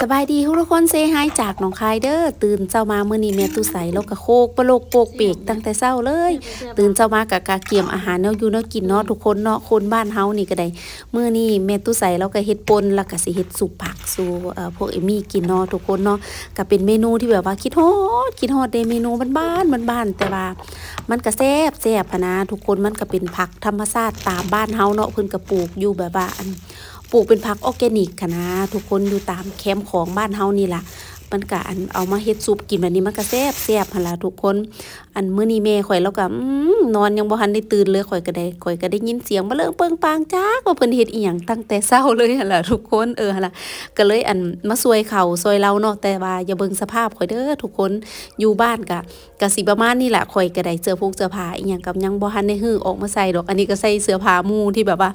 สบายดีทุกคนเซฮายจากหนองคายเด้อตื่นเช้ามาเมื้อนี้แม่ตุใสแล้วก็โคกปลกโปกเปกตั้งแต่เช้าเลย ตื่นเช้ามากะกะเกี่ยมอาหารแนวอยู่แนวกินเนาะทุกคนเนาะคนบ้านเฮานี่ก็ได้เมื้อนี้แม่ตุใสแล้วก็เฮ็ดปนแล้วก็สิเฮ็ดสุปผักสู่เอ่อพวกเอมี่กินเนาะทุกคนเนาะก็เป็นเมนูที่แบบว่าคิดฮอดคิดฮอดได้เมนูบ้านๆบ้านๆแต่ว่า มันก็แซ่บแซ่บนนะทุกคนมันก็เป็นผักธรรมชาติตามบ้านเฮาเนาะเพิ่นก็ปลูกอยู่แบบว่าอัน ปลูกเป็นผักออร์แกนิกค่ะนะทุกคนอยู่ตามแคมป์ของบ้านเฮานี่ล่ะ มันก็อันเอามาเฮ็ดซุปกินแบบนี้มันก็แซ่บแซ่บหั่นล่ะทุกคน อันมื้อนี้แม่ข่อยแล้วก็อนอนยังบ่ทันได้ตื่นเลยข่อยก็ได้ข่อยก็ได้ยินเสียงบ่เลิงเปิงปางจักว่าเพิ่นเฮ็ดอีหยังตั้งแต่เช้าเลยหั่นล่ะทุกคนเออหั่นล่ะก็เลยอันมาซวยเขาซวยเราเนาะแต่ว่าอย่าเบิ่งสภาพข่อยเด้อทุกคนอยู่บ้านก็ก็สิประมาณนี้ล่ะข่อยก็ได้เสื้อผงเสื้อผ้าอีหยังกับยังบ่ทันได้ฮื้อออกมาใส่ดอก อันนี้ก็ใส่เสื้อผ้าหมู่ที่แบบว่า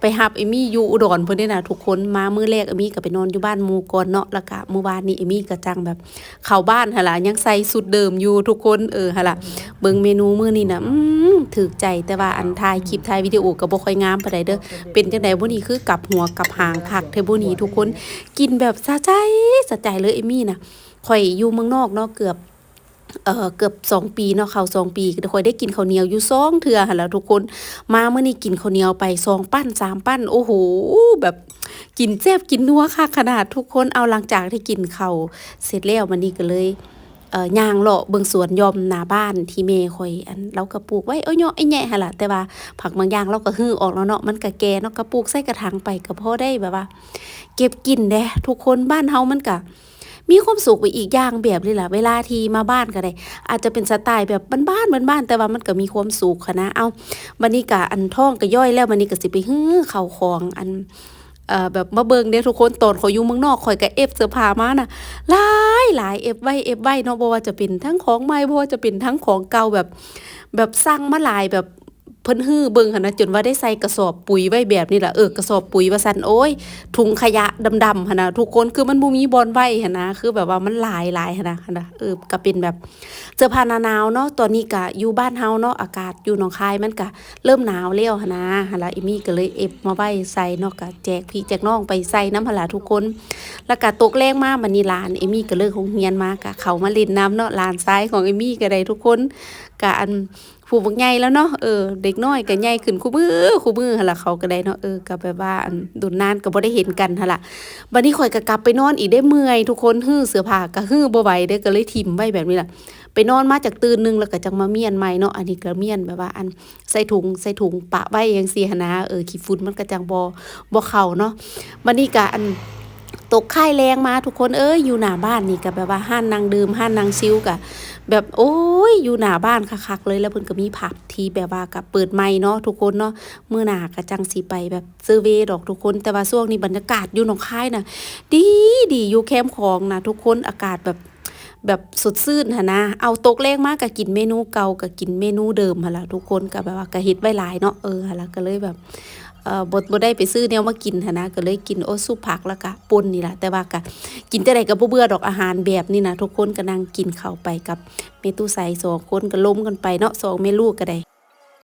ไปหับเอมี่อยู่อุดรเพิ่นนี่นะทุกคนมามื้อแรกเอมี่ก็ไปนอนอยู่บ้านหมู่ก่อนเนาะแล้วก็มื้อวานนี้เอมี่กะจังแบบเข้าบ้านหะล่ะยังใส่สุดเดิมอยู่ทุกคนเออหะล่ะเบิ่งเมนูมื้อนี้นะอืมถูกใจแต่ว่าอันถ่ายคลิปถ่ายวิดีโอก็บ่ค่อยงามปานใดเด้อเป็นจังได๋บ่นี้คือกลับหัวกลับหางคักเทบ่นี้ทุกคนกินแบบสะใจสะใจเลยเอมี่นะข่อยอยู่เมืองนอกเนาะเกือบ เเกือบสองปีเนาะเขาสองปีค่อยได้กินข้าวเหนียวอยู่สองเทื่อหันแล้วทุกคนมาเมื่อนี้กินข้าวเหนียวไปสองปั้นสามปั้น โอ้โห แบบกินแซ่บกินนัวค่ะขนาดทุกคนเอาหลังจากที่กินข้าวเสร็จแล้วมันนี้ก็เลยเย่างเลาะเบิ่งสวนยอมหน้าบ้านที่แม่ข่อยอันเราก็ปลูกไว้เอ้ยเนาะไอ้แหน่หั่นล่ะแต่ว่าผักบางอย่างเราก็ฮื้อออกแล้วเนาะมันก็แก่เนาะก็ปลูกใส่กระถางไปก็พอได้แบบว่า เก็บกินเด้ทุกคนบ้านเฮามันก็ มีความสุขไปอีกอย่างแบบเลยล่ะ เวลาที่มาบ้านก็ได้ อาจจะเป็นสไตล์แบบบ้านๆบ้านๆแต่ว่ามันก็มีความสุขค่ะนะ เอาบันนี้ก็อันท่องก็ย่อยแล้วบันนี้ก็สิไปฮื้อเข่าของอันเอ่อแบบมาเบิงเด้อทุกคนตอนขอยอยู่เมืองนอกขอยก็เอฟเสื้อผ้ามาน่ะหลายหลายเอฟไว้เอฟไว้เนาะบ่ว่าจะเป็นทั้งของใหม่บ่ว่าจะเป็นทั้งของเก่าแบบ แบบสร้างมาหลายแบบ เพิ่นฮื้อเบิ่งหันนะจนว่าได้ใส่กระสอบปุ๋ยไว้แบบนี้ละเออกระสอบปุ๋ยว่าซั่นโอ้ยถุงขยะดำๆหันนะทุกคนคือมันบ่มีบอลไว้หันนะคือแบบว่ามันหลายหลายหันนะหันนะเออก็เป็นแบบเสื้อผ้านาหนาวเนาะตอนนี้ก็อยู่บ้านเฮาเนาะอากาศอยู่หนองคายมันก็เริ่มหนาวแล้วหันนะหันละเอมี่ก็เลยเอฟมาไว้ใส่เนาะก็แจกพี่แจกน้องไปใส่น้ำหันละทุกคน แล้วก็ตกแรงมาบัดนี้หลานเอมี่ก็เลิกโรงเรียนมาก็เขามาเล่นน้ำเนาะลานซ้ายของเอมี่ก็ได้ทุกคนก็อันผู้บักใหญ่แล้วเนาะเออเด็กน้อยก็ใหญ่ขึ้นคู่มือคู่มือหั่นล่ะเขาก็ได้เนาะเออก็แบบว่าอันดุนนานก็บ่ได้เห็นกันหั่นล่ะบัดนี้ข่อยก็กลับไปนอนอีกได้เมื่อยทุกคนฮื้อเสื้อผ้าก็ฮื้อบ่ไหวเด้อก็เลยทิ่มไว้แบบนี้ล่ะไปนอนมาจากตื่นหนึงแล้วก็จังมาเมียนใหม่เนาะอันนี้ก็เมียนแบบว่าอันใส่ถุงใส่ถุงปะไว้จังซี่หั่นนะเออขี้ฝุ่นมันก็จังบ่บ่เข้าเนาะบัดนี้ก็อันตกค่ายแรงมาทุกคนเอ้ยอยู่หน้าบ้านนี่ก็แบบว่าห้านนางดื่มห้านนางซิวกะ แบบโอ้ยอยู่หน้าบ้านคักๆเลยแล้วเพิ่นก็มีผับที่แบบว่ากับเปิดใหม่เนาะทุกคนเนาะมื้อหน้าก็จังสิไปแบบเซอร์เวดอกทุกคน แต่ว่าช่วงนี้บรรยากาศอยู่หนองคายน่ะ ดีดีอยู่แคมป์ของนะทุกคนอากาศแบบแบบสดชื่นหนะ เอาตกแรงมากก็กินเมนูเก่าก็กินเมนูเดิมหั่นล่ะทุกคนก็แบบว่าก็เฮ็ดไว้หลายเนาะเออหั่นล่ะก็เลยแบบ เออบดบดได้ไปซื้อแนวมากินหนนะก็เลยกินโอ้ซุปผักแล้วก็ปนนี่แหละแต่ว่าก็กินแต่ใดก็บ่เบื่อดอกอาหารแบบนี้นะทุกคนก็นั่งกินเข้าไปกับเมตุใสสองคนก็ล้มกันไปเนาะสองเม่ลูกก็ได้